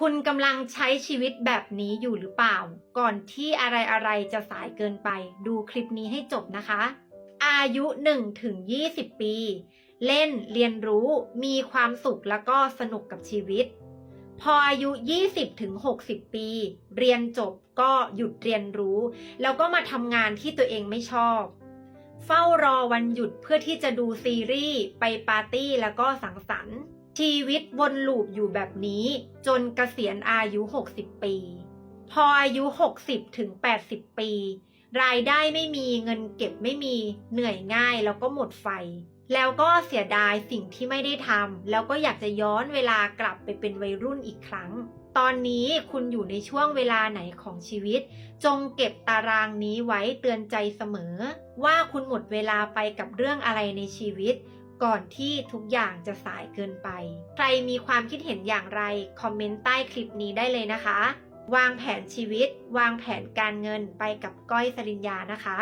คุณกำลังใช้ชีวิตแบบนี้อยู่หรือเปล่า ก่อนที่อะไรๆจะสายเกินไป ดูคลิปนี้ให้จบนะคะ อายุ1ถึง20 ปี เล่นเรียนรู้มีความสุขแล้วก็สนุกกับชีวิต พออายุ 20ถึง60 ปี เรียนจบก็หยุดเรียนรู้ แล้วก็มาทำงานที่ตัวเองไม่ชอบ เฝ้ารอวันหยุดเพื่อที่จะดูซีรีส์ไปปาร์ตี้แล้วก็สังสรรค์ ชีวิตวนลูปอยู่แบบนี้ จนเกษียณอายุ 60 ปี พออายุ 60 ถึง 80 ปี รายได้ไม่มีเงินเก็บไม่มีเหนื่อยง่ายแล้วก็หมดไฟ แล้วก็เสียดายสิ่งที่ไม่ได้ทำแล้วก็อยากจะย้อนเวลากลับไปเป็นวัยรุ่นอีกครั้ง ตอนนี้คุณอยู่ในช่วงเวลาไหนของชีวิต จงเก็บตารางนี้ไว้เตือนใจเสมอ ว่าคุณหมดเวลาไปกับเรื่องอะไรในชีวิต ก่อนที่ทุกอย่างจะสายเกินไป ใครมีความคิดเห็นอย่างไร คอมเมนต์ใต้คลิปนี้ได้เลยนะคะ วางแผนชีวิต วางแผนการเงินไปกับก้อยสริญญานะคะ